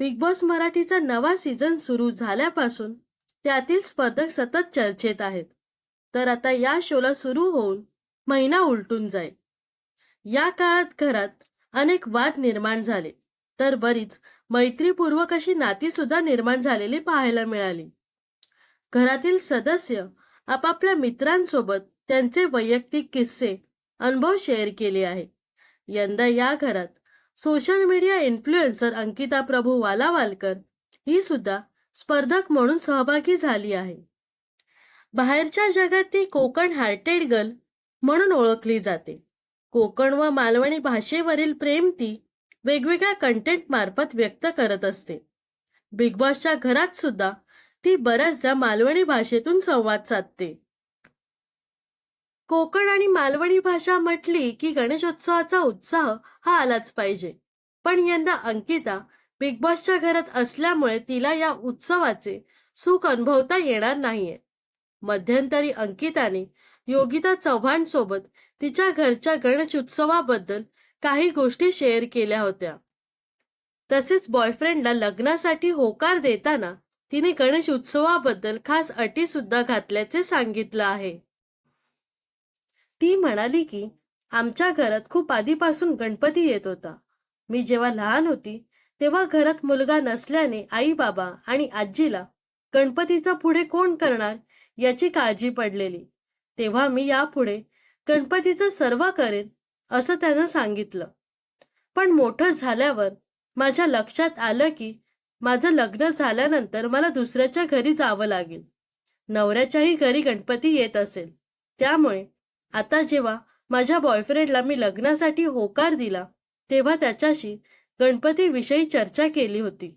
Big boss मराठीचा नवा season सुरू झाल्यापासून त्यातील स्पर्धक सतत चर्चेत आहेत. तर आता या शोला सुरू होऊन महिना उलटून जाईल. या काळात घरात अनेक वाद निर्माण झाले. तर बरीच मैत्रीपूर्वक अशी नाती सुद्धा निर्माण झालेली पाहायला मिळाली. घरातील सदस्य आपापल्या मित्रांसोबत त्यांचे वैयक्तिक किस्से अनुभव शेअर केले आहेत. यंदा या घरात social media influencer Ankita Prabhu Walawalkar ही सुद्धा स्पर्धक म्हणून सहभागी झाली आहे. बाहेरच्या जगात ती कोकण हार्टेड गर्ल म्हणून ओळखली जाते. कोकण व मालवणी भाषेवरील प्रेम ती वेगवेगळ्या कंटेंट मार्फत व्यक्त करत असते. बिग बॉसच्या घरात सुद्धा ती बऱ्याचदा मालवणी भाषेतून संवाद साधते. कोकण आणि मालवणी भाषा म्हटली की गणेशोत्सवाचा उत्साह हा आलाच पाहिजे. पण यंदा अंकिता बिग बॉसच्या घरात असल्यामुळे तिला या उत्सवाचे सुख अनुभवता येणार नाहीये. मध्यंतरी अंकिताने योगिता चव्हाण सोबत तिच्या घरच्या गणेश उत्सवाबद्दल काही गोष्टी शेअर केल्या होत्या. तसेच बॉयफ्रेंडला लग्नासाठी होकार देताना तिने गणेश उत्सवाबद्दल खास अटी सुद्धा घातल्याचे सांगितलं आहे. ती म्हणाली की आमच्या घरात खूप आधीपासून गणपती येत होता. मी जेव्हा लहान होती तेव्हा घरात मुलगा नसल्याने आई बाबा आणि आजीला गणपतीचा पुढे कोण करणार याची काळजी पडलेली. तेव्हा मी यापुढे गणपतीचं सर्व करेन असं त्यानं सांगितलं. पण मोठं झाल्यावर माझ्या लक्षात आलं की माझं लग्न झाल्यानंतर मला दुसऱ्याच्या घरी जावं लागेल. नवऱ्याच्याही घरी गणपती येत असेल. त्यामुळे आता जेव्हा माझ्या बॉयफ्रेंडला मी लग्नासाठी होकार दिला तेव्हा त्याच्याशी गणपतीविषयी चर्चा केली होती.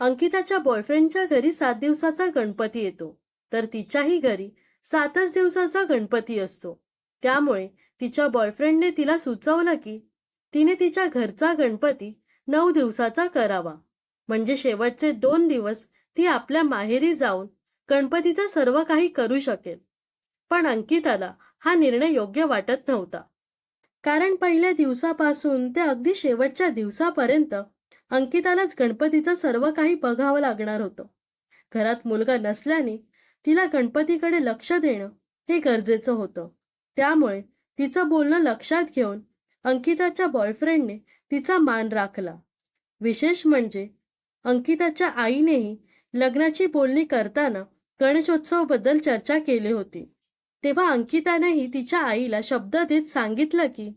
अंकिताच्या बॉयफ्रेंडच्या घरी सात दिवसाचा गणपती येतो तर तिच्याही घरी सातच दिवसाचा गणपती असतो. त्यामुळे तिच्या बॉयफ्रेंडने तिला सुचवलं की तिने तिच्या घरचा गणपती नऊ दिवसाचा करावा. म्हणजे शेवटचे दोन दिवस ती आपल्या माहेरी जाऊन गणपतीचं सर्व काही करू शकेल. पण अंकिताला हा निर्णय योग्य वाटत नव्हता. कारण पहिल्या दिवसापासून ते अगदी शेवटच्या दिवसापर्यंत अंकितालाच गणपतीचं सर्व काही बघावं लागणार होतं. घरात मुलगा नसल्याने तिला गणपतीकडे लक्ष देणं हे गरजेचं होतं. त्यामुळे तिचं बोलणं लक्षात घेऊन अंकिताच्या बॉयफ्रेंडने तिचा मान राखला. विशेष म्हणजे अंकिताच्या आईनेही लग्नाची बोलणी करताना गणेशोत्सवाबद्दल चर्चा केली होती. तेव्हा अंकितानेही तिच्या आईला शब्द देत सांगितलं की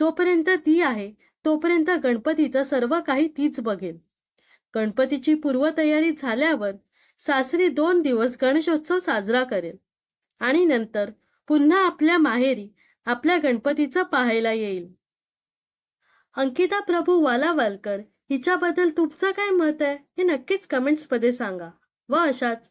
जोपर्यंत ती आहे तोपर्यंत गणपतीचं सर्व काही तीच बघेल गणपतीची पूर्वतयारी झाल्यावर सासरी दोन दिवस गणेशोत्सव साजरा करेल. आणि नंतर पुन्हा आपल्या माहेरी आपल्या गणपतीचं पाहायला येईल. अंकिता प्रभू वालावालकर हिच्याबद्दल तुमचं काय मत आहे? हे नक्कीच कमेंट्समध्ये सांगा. व अशाच